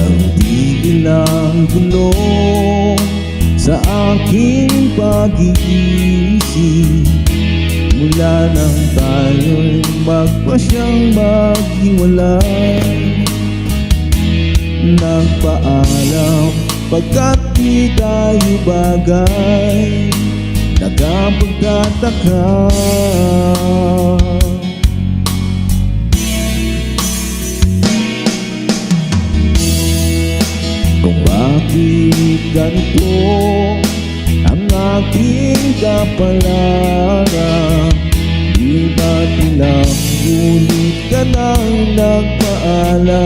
Walang tigil ang gulo sa aking pag-iisip. Mula nang tayo'y magpasyang maghiwalay. Nagpaalam pagkat di tayo bagay. Nagkapagtataka ganito ang aking kapalaran. Di ba ilang ulit ka nang nagpaalam?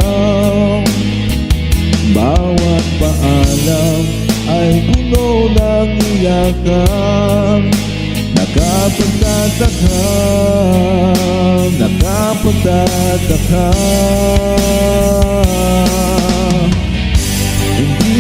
Bawat paalam ay puno ng iyakan. Nakapagtataka, nakapagtataka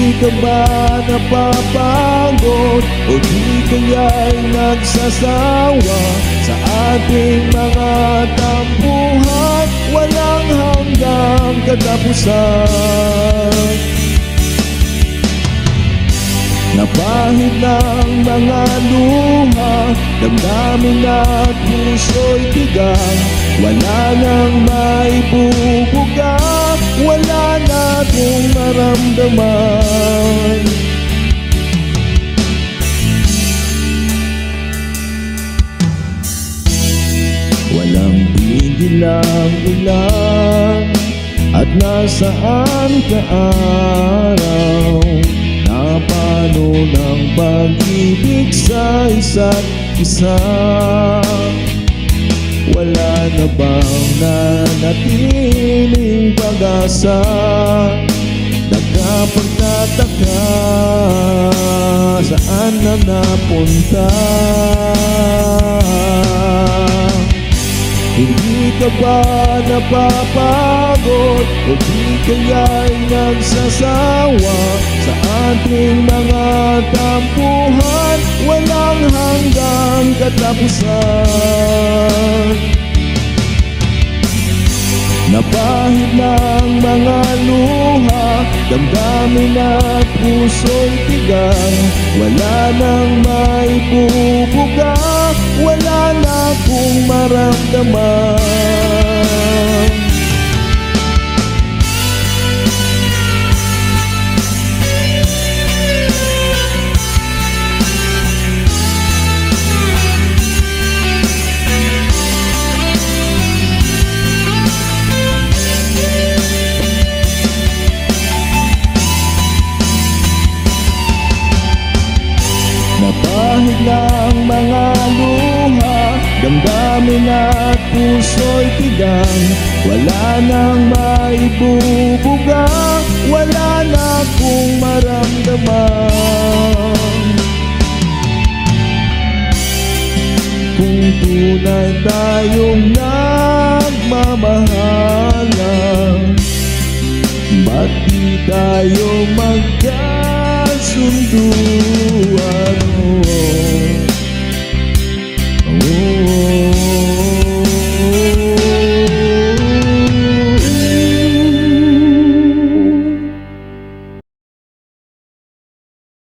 Hindi ka ba napapagod? O di kaya'y nagsasawa Sa ating mga tampuhan? Walang hanggang katapusan. Napahid ng mga luha Damdamin at puso'y tigang. Wala nang maibubuga Wala na kong maramdaman Walang tigil ang ulan At nasaan ka araw? Napano ng pag-ibig sa isa't isa? Wala na bang nanatiling pag-asa? Nagkapagtataka Saan na napunta ka ba napapagod? O di kaya'y nagsasawa Sa ating mga tampuhan? Walang hanggang katapusan. Napahid ng mga luha Damdamin at puso'y tigang Wala nang maibubuga kong maramdaman Napahid ng mga luha Damdamin at puso'y tigang Wala nang maibubuga. Wala na kong maramdaman. Kung tunay tayong nagmamahalan Ba't di tayo magkasunduan?